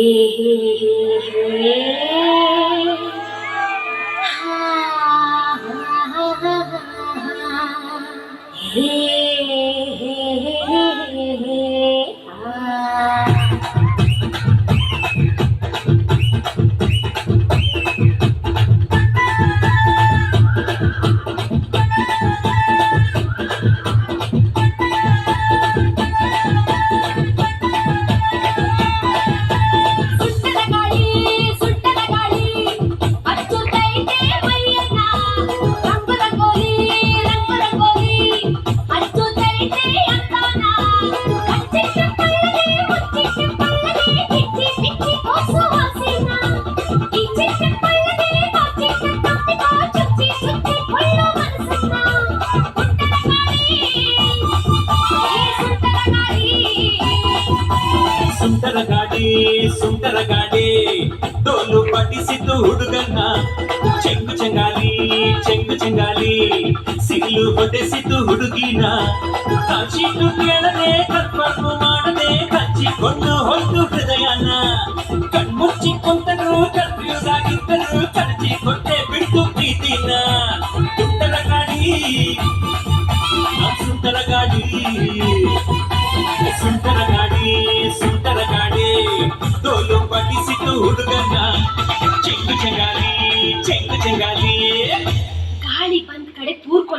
হে হে হে হা হা হা হা হে হে হে হে আ ಸುಂಟರ ಗಾಡಿ ಸುಂದರ ಗಾಡಿ ಡೋಲು ಪಡಿಸಿತು ಹುಡುಗನ್ನ. ಚೆಂಗು ಚೆಂಗಾಲಿ ಚೆಂಗು ಚೆಂಗಾಲಿ ಸಿಲ್ಲು ಹೊಡೆಸಿತು ಹುಡುಗಿನ. ಕಾಶಿಟ್ಟು ಕೇಳದೆ ಕರ್ಪನ್ನು ಮಾಡದೆ, ಕಚ್ಚಿಕೊಂಡು ಹೊತ್ತು ಹೃದಯನ. ಕಣ್ಮುಚ್ಚಿ ಕುಂತರು ಕನ್ಫ್ಯೂಸ್ ಆಗಿದ್ದರು ಕಣಚಿ ಕೊಟ್ಟೆ ಬಿಟ್ಟು ಪ್ರೀತಿನ. ಸುಂದರ ಗಾಡಿ ಸುಂದರ ಗಾಡಿ ಸುಂಟರ ಗಾಡಿ ತೋಲು ಪಡಿಸಿತು ಹುಡುಗನ ಚೆಂಗು ಚೆಂಗಾಲಿ ಚೆಂಗು ಚೆಂಗಾಲಿ ಗಾಳಿ ಬಂದ್ ಕಡೆ ತೂರ್ಕೊಂಡು